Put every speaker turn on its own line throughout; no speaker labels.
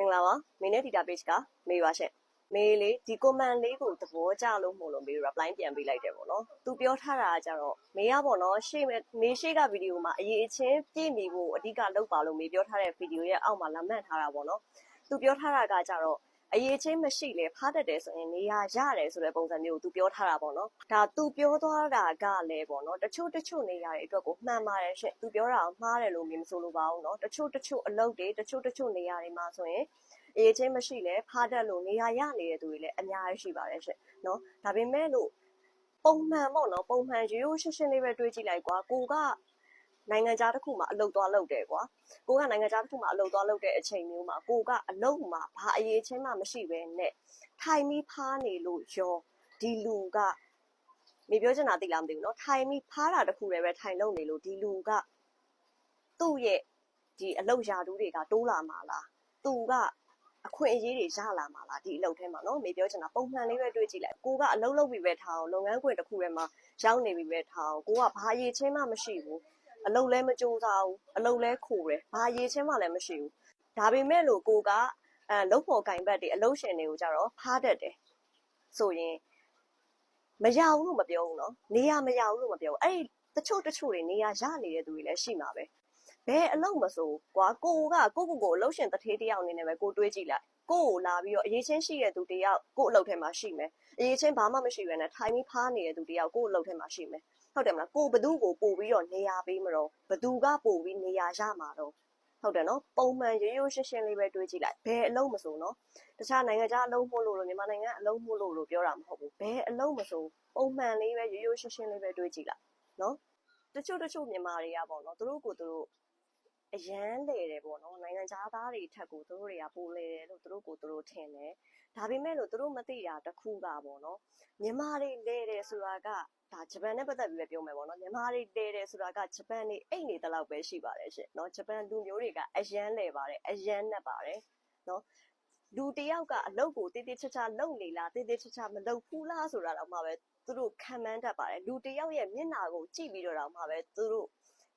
မင်္ဂလာပါမေနဲ့ဒီတာ page ကမေပါရှင့်မေလေးဒီ comment လေးကိုသဘောကျလို့မို့လို့မေ reply ပြန်ပေးလိုက်တယ်ပေါ့နော်သူပြောထားတာကကြတော့မေကပေါ့နော်ရှေ့မဲ့မေရှေ့ကဗီဒီယိုမှာအရေးအချင်းပြည့်မီဖို့အဓိကလုပ်ပါလို့မေပြောထားတဲ့ဗီဒီယိုရဲ့အောက်မှာလာမှတ်ထားတာပေါ့နော်သူပြောထားတာကကြတော့ အရေးချင်းမရှိလေဖားတတ်တယ်ဆိုရင်နေရရတယ်ဆိုတဲ့ပုံစံမျိုးကိုသူပြောထားတာပေါ့နော်ဒါသူပြောသွားတာကလည်းပေါ့နော်တချို့တချို့နေရတဲ့အတွက်ကိုမှန်ပါတယ်ရှင်သူပြောတာကိုမှားတယ်လို့မြင်မဆိုလိုပါဘူးနော်တချို့တချို့အလုပ်တွေတချို့တချို့နေရာတွေမှာဆိုရင်အရေးချင်းမရှိလေဖားတတ်လို့နေရရနေတဲ့သူတွေလည်းအများကြီးရှိပါတယ်ရှင်နော်ဒါပေမဲ့လို့ပုံမှန်ပေါ့နော်ပုံမှန်ရိုးရိုးရှင်းရှင်းလေးပဲတွေးကြည့်လိုက်ကွာကိုက နိုင်ငံခြားတစ်ခုမှာအလုပ်သွားလုပ်တယ်ကွာကိုကနိုင်ငံခြားတစ်ခုမှာအလုပ်သွားလုပ်တဲ့အချိန်မျိုးမှာကိုကအလုပ်မှာဘာအရေးချင်းမှမရှိပဲနဲ့ထိုင်ပြီးဖားနေလို့ရောဒီလူကမေပြောချင်တာသိလားမသိဘူးเนาะထိုင်ပြီးဖားတာတစ်ခုတည်းပဲထိုင်လုံနေလို့ဒီလူကသူ့ရဲ့ဒီအလုပ်ရာထူးတွေကတိုးလာမှာလားသူကအခွင့်အရေးတွေရလာမှာလားဒီအလုပ်ထဲမှာเนาะမေပြောချင်တာပုံမှန်လေးပဲတွေးကြည့်လိုက်ကိုကအလုပ်လုပ်ပြီးပဲထားအောင်လုပ်ငန်းခွင်တစ်ခုထဲမှာရောက်နေပြီးပဲထားအောင်ကိုကဘာအရေးချင်းမှမရှိဘူး အလုပ်လဲမကြိုးစားဘူးအလုပ်လဲခိုတယ်ဘာရေချင်းမှလည်းမရှိဘူးဒါပေမဲ့လို့ကိုကအဲလုံဖို့ကင်ဘက်တွေအလုပ်ရှင်တွေကိုကြတော့ဖားတတ်တယ်ဆိုရင်မရဘူးလို့မပြောဘူးနော်နေရမရဘူးလို့မပြောဘူးအဲ့ဒီတချို့တချို့တွေနေရရနေတဲ့သူတွေလည်းရှိမှာပဲဘယ်အလုပ်မဆိုကွာကိုကကိုကိုကိုအလုပ်ရှင်တထေးတယောက်အနေနဲ့ပဲကိုတွေးကြည့်လိုက်ကိုကိုလာပြီးတော့အရေးချင်းရှိတဲ့သူတယောက်ကိုအလုပ်ထဲမှာရှိမယ်အရေးချင်းဘာမှမရှိဘဲနဲ့ထိုင်ပြီးဖားနေတဲ့သူတယောက်ကိုအလုပ်ထဲမှာရှိမယ် ဟုတ်တယ်မလားကိုဘသူကိုပို့ပြီးတော့နေရာပေးမတော့ဘသူကပို့ပြီးနေရာရမှာတော့ဟုတ်တယ်နော်ပုံမှန်ရိုးရိုးရှင်းရှင်းလေးပဲတွေးကြည့်လိုက်ဘယ်အလုပ်မဆိုနော်တခြားနိုင်ငံခြားအလုပ်မို့လို့လို့မြန်မာနိုင်ငံအလုပ်မို့လို့လို့ပြောတာမဟုတ်ဘူးဘယ်အလုပ်မဆိုပုံမှန်လေးပဲရိုးရိုးရှင်းရှင်းလေးပဲတွေးကြည့်လိုက်နော်တချို့တချို့မြန်မာတွေကပေါ့နော်သူတို့ကိုသူတို့ အရန်လေတယ်ပေါ့နော်နိုင်ငံခြားသားတွေထက်ကိုသူတို့တွေကပိုလေတယ်လို့သူတို့ကိုသူတို့ထင်တယ်ဒါပေမဲ့လို့သူတို့မသိတာတစ်ခုကပေါ့နော်မြန်မာတွေလေတယ်ဆိုတာကဒါဂျပန်နဲ့ပတ်သက်ပြီးပဲပြောမယ်ပေါ့နော်မြန်မာတွေလေတယ်ဆိုတာကဂျပန်နေအိတ်နေတလောက်ပဲရှိပါတယ်ရှင်နော်ဂျပန်လူမျိုးတွေကအရန်လေပါတယ်အရန်နဲ့ပါတယ်နော်လူတယောက်ကအလုပ်ကိုတေးသေးချာချာလုပ်နေလားတေးသေးချာချာမလုပ်ဘူးလားဆိုတာတော့မှပဲသူတို့ခံမှန်းတတ်ပါတယ်လူတယောက်ရဲ့မျက်နှာကိုကြည့်ပြီးတော့တော့မှပဲသူတို့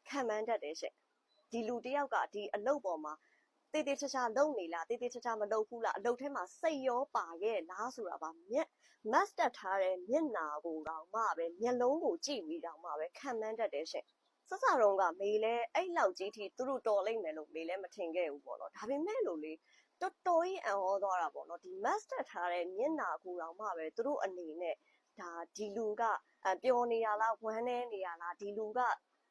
ခံမှန်းတတ်တယ်ရှင် ဒီလူတယောက်ကဒီအလုပ်ပေါ်မှာတေးသေးချာချာလုပ်နေလားတေးသေးချာချာမလုပ်ဘူးလားအလုပ်ထဲမှာစိတ်ရောပါရဲ့လားဆိုတာပါမျက် master ထားတဲ့မျက်နာကိုတော့မှပဲမျက်လုံးကိုကြည့်ပြီးတော့မှပဲခံမှန်းတတ်တယ်ရှင်စစတုံးကမေလဲအဲ့လောက်ကြီးထိသူတို့တော်လိုက်မယ်လို့မေလဲမထင်ခဲ့ဘူးပေါ့နော်ဒါပေမဲ့လို့လေတော်တော်ကြီးအံ့ဩသွားတာပေါ့နော်ဒီ master ထားတဲ့မျက်နာကိုတော့မှပဲသူတို့အနေနဲ့ဒါဒီလူကပျော်နေရလားဝမ်းနေနေရလားဒီလူက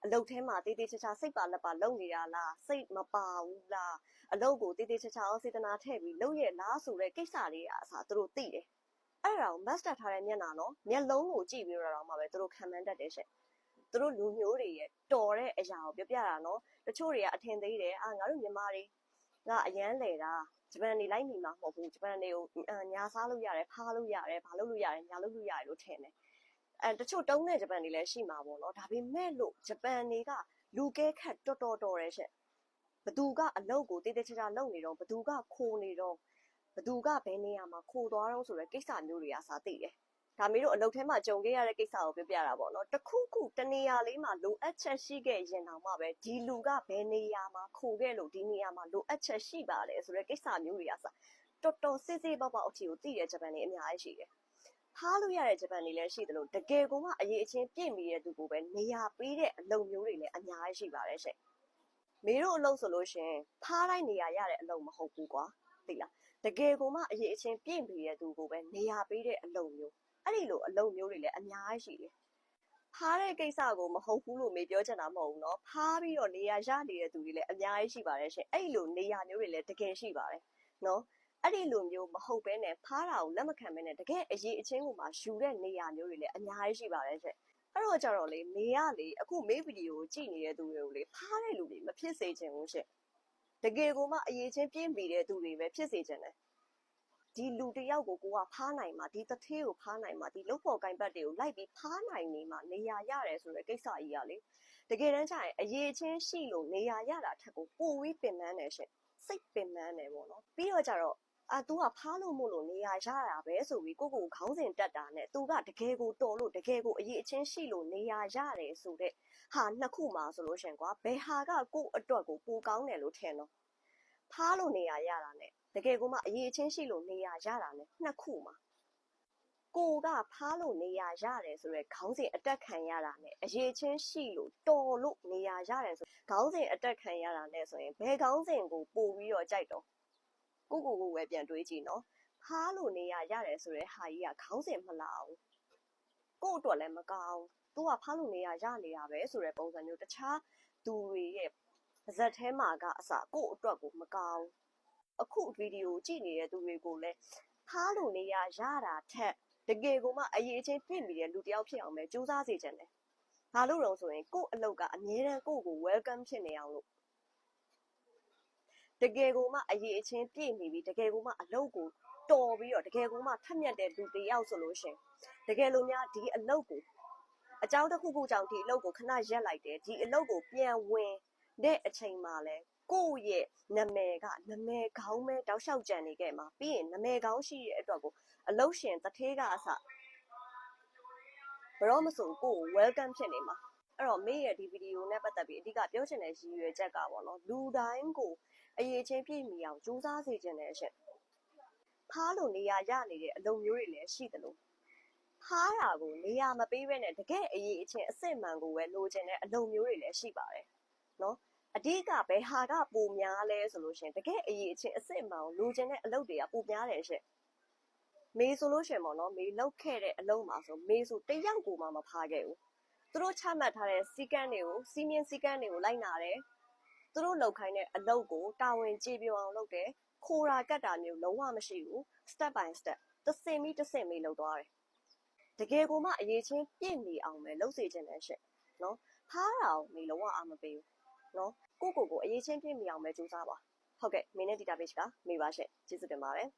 အလုတ်ထဲမှာတေးသေးချာချာစိတ်ပါလက်ပါလုံနေတာလားစိတ်မပါဘူးလားအလုတ်ကိုတေးသေးချာချာအောင်စေတနာထည့်ပြီးလုံရဲ့လားဆိုတဲ့ကိစ္စလေးကအစားသူတို့သိတယ်အဲ့ဒါကို master ထားတဲ့မျက်နှာနော်မျက်လုံးကိုကြည့်ပြီးတော့မှပဲသူတို့ခံမှန်းတတ်တယ်ရှင့်သူတို့လူမျိုးတွေရဲ့တော်တဲ့အရာကိုပြောပြတာနော်တချို့တွေကအထင်သေးတယ်အာငါတို့မြန်မာတွေကအရန်လေတာဂျပန်နေလိုက်နေမှာမဟုတ်ဘူးဂျပန်တွေကိုညာစားလို့ရတယ်ဖားလို့ရတယ်ဘာလို့လို့ရတယ်ညာလို့လို့ရတယ်လို့ထင်တယ် အဲတချို့တုံးတဲ့ဂျပန်တွေလည်းရှိမှာပေါ့နော်ဒါပေမဲ့လို့ဂျပန်တွေကလူကဲခတ်တော်တော်တော်တယ်ရှင့်ဘသူကအလုပ်ကိုတေးသေးချာချာလုပ်နေတော့ဘသူကခိုးနေတော့ဘသူကဘယ်နေရာမှာခိုးသွားတော့ဆိုတဲ့ကိစ္စမျိုးတွေကစားသိတယ်ဒါမျိုးတို့အလုပ်ထဲမှာကြုံခဲ့ရတဲ့ကိစ္စကိုပြောပြတာပေါ့နော်တခုခုတနေရာလေးမှာလိုအပ်ချက်ရှိခဲ့ရင်တောင်မှပဲဒီလူကဘယ်နေရာမှာခိုခဲ့လို့ဒီနေရာမှာလိုအပ်ချက်ရှိပါတယ်ဆိုတဲ့ကိစ္စမျိုးတွေကစားတော်တော်စစ်စစ်ပေါက်ပေါက်အထီကိုသိတဲ့ဂျပန်တွေအများကြီးရှိတယ် ဖားလို့ရတဲ့ဂျပန်တွေလည်းရှိတယ်လို့တကယ်ကိုမှအရေးအချင်းပြည့်မီတဲ့သူကိုပဲနေရာပေးတဲ့အလုပ်မျိုးတွေလည်းအများကြီးရှိပါတယ်ရှင့်မေတို့အလုပ်ဆိုလို့ရှင်ဖားတိုင်းနေရာရတဲ့အလုပ်မဟုတ်ဘူးကွာသိလားတကယ်ကိုမှအရေးအချင်းပြည့်မီတဲ့သူကိုပဲနေရာပေးတဲ့အလုပ်မျိုးအဲ့ဒီလိုအလုပ်မျိုးတွေလည်းအများကြီးရှိတယ်ဖားတဲ့ကိစ္စကိုမဟုတ်ဘူးလို့မေပြောချင်တာမဟုတ်ဘူးเนาะဖားပြီးတော့နေရာရနေတဲ့သူတွေလည်းအများကြီးရှိပါတယ်ရှင်အဲ့လိုနေရာမျိုးတွေလည်းတကယ်ရှိပါတယ်เนาะ အဲ့ဒီလိုမျိုးမဟုတ်ဘဲနဲ့ဖားတာကိုလက်မခံဘဲနဲ့တကယ်အရေးအချင်းကိုမှယူတဲ့နေရာမျိုးတွေလည်းအများကြီးရှိပါတယ်ရှင်အဲ့တော့ကြတော့လေမေကလေအခုမေးဗီဒီယိုကိုကြည့်နေတဲ့သူတွေကိုလေဖားတဲ့လူတွေမဖြစ်စေချင်ဘူးရှင်တကယ်ကိုမှအရေးချင်းပြင်းပြီးတဲ့သူတွေပဲဖြစ်စေချင်တယ်ဒီလူတယောက်ကိုကိုကဖားနိုင်မှာဒီတထေးကိုဖားနိုင်မှာဒီလုတ်ဖို့ကင်ပတ်တွေကိုလိုက်ပြီးဖားနိုင်နေမှာနေရာရတယ်ဆိုတဲ့ကိစ္စကြီးကလေတကယ်တမ်းကျရင်အရေးချင်းရှိလို့နေရာရတာထက်ကိုပိုပြီးပင်ပန်းတယ်ရှင်စိတ်ပင်ပန်းတယ်ပေါ့နော်ပြီးတော့ကြတော့ အာ तू ကဖားလို့မို့လို့နေရာရတာပဲဆိုပြီးကိုကိုခေါင်းစဉ်တက်တာနဲ့ तू ကတကယ်ကိုတော်လို့တကယ်ကိုအရေးအချင်းရှိလို့နေရာရတယ်ဆိုတဲ့ဟာနှစ်ခုမှာဆိုလို့ရှင်ကွာဘယ်ဟာကကို့အတွက်ကိုပိုကောင်းတယ်လို့ထင်တော့ဖားလို့နေရာရတာနဲ့တကယ်ကိုမှအရေးချင်းရှိလို့နေရရတာနဲ့နှစ်ခုမှာကိုကဖားလို့နေရရတယ်ဆိုရဲခေါင်းစဉ်အတက်ခံရတာနဲ့အရေးချင်းရှိလို့တော်လို့နေရရတယ်ဆိုခေါင်းစဉ်အတက်ခံရတာနဲ့ဆိုရင်ဘယ်ခေါင်းစဉ်ကိုပို့ပြီးတော့ကြိုက်တော့ ကိုကိုကိုပဲပြန်တွေးကြည့်နော်ဖားလို့နေရရတယ်ဆိုရဲဟာကြီးကခေါင်းစဉ်မလာဘူးကို့အတွက်လည်းမကောင်းသူကဖားလို့နေရရနေတာပဲဆိုတဲ့ပုံစံမျိုးတခြားသူတွေရဲ့ဇက်ထဲမှာကအစကို့အတွက်ကိုမကောင်းအခုဗီဒီယိုကြည့်နေတဲ့သူတွေကိုလည်းဖားလို့နေရရတာထက်တကယ်ကိုမှအရေးချင်းဖြစ်နေတဲ့လူတစ်ယောက်ဖြစ်အောင်ပဲစူးစမ်းစေချင်တယ်။ဘာလို့လဲဆိုရင်ကို့အလုပ်ကအမြဲတမ်းကို့ကို welcome ဖြစ်နေအောင်လို့ တကယ်ကိုမှအရေးချင်းပြည့်နေပြီတကယ်ကိုမှအလုပ်ကိုတော်ပြီးတော့တကယ်ကိုမှထက်မြက်တဲ့လူတစ်ယောက်ဆိုလို့ရှင်တကယ်လို့များဒီအလုပ်ကိုအကြောင်းတစ်ခုခုကြောင့်ဒီအလုပ်ကိုခဏရက်လိုက်တယ်ဒီအလုပ်ကိုပြန်ဝင်တဲ့အချိန်မှာလဲကိုယ့်ရဲ့နာမည်ကနာမည်ကောင်းပဲတောက်လျှောက်ကြံနေခဲ့မှာပြီးရင်နာမည်ကောင်းရှိရဲ့အတွက်ကိုအလုတ်ရှင်တထေးကအစဘရောမဆိုကိုကို welcome ဖြစ်နေမှာ အဲ့တော့မေးရဲ့ဒီဗီဒီယိုနဲ့ပတ်သက်ပြီးအဓိကပြောချင်တဲ့ရည်ရွယ်ချက်ကပေါ့နော်လူတိုင်းကိုအရေးချင်းပြည့်မီအောင်စူးစမ်းစေချင်တဲ့အချက်ဖားလို့နေရာရနေတဲ့အလုပ်မျိုးတွေလည်းရှိတယ်လို့ဖားတာကိုနေရာမပေးဘဲနဲ့တကယ်အရေးအချင်းအစစ်မှန်ကိုပဲလိုချင်တဲ့အလုပ်မျိုးတွေလည်းရှိပါတယ်နော်အဓိကဘယ်ဟာကပိုများလဲဆိုလို့ရှရင်တကယ်အရေးအချင်းအစစ်မှန်ကိုလိုချင်တဲ့အလုပ်တွေကပိုများတယ်ရှင့်မေဆိုလို့ရှရင်ပေါ့နော်မေလောက်ခဲ့တဲ့အလုပ်မှာဆိုမေဆိုတယောက်ကိုမှမဖားခဲ့ဘူး သူတို့ချမှတ်ထားတဲ့စီကန်းတွေကိုစီမင်းစီကန်းတွေကိုလိုက်နာတယ်သူတို့လောက်ခိုင်းတဲ့အလုပ်ကိုတာဝန်ကျေပြအောင်လုပ်တယ်ခိုးရာကတ်တာမျိုးလုံးဝမရှိဘူး step by step တစ်စင်ပြီးတစ်စင်ပြီးလုပ်သွားတယ်တကယ်ကိုမှအရေးချင်းပြည့်နေအောင်ပဲလုပ်စေချင်တယ်ရှင့်နော်ဖားတာကိုမေလုံးဝအားမပေးဘူးနော်ကိုကိုကိုအရေးချင်းပြည့်မီအောင်ပဲကြိုးစားပါဟုတ်ကဲ့မင်းနဲ့ database ကမေပါရှင့်ကျေးဇူးတင်ပါတယ်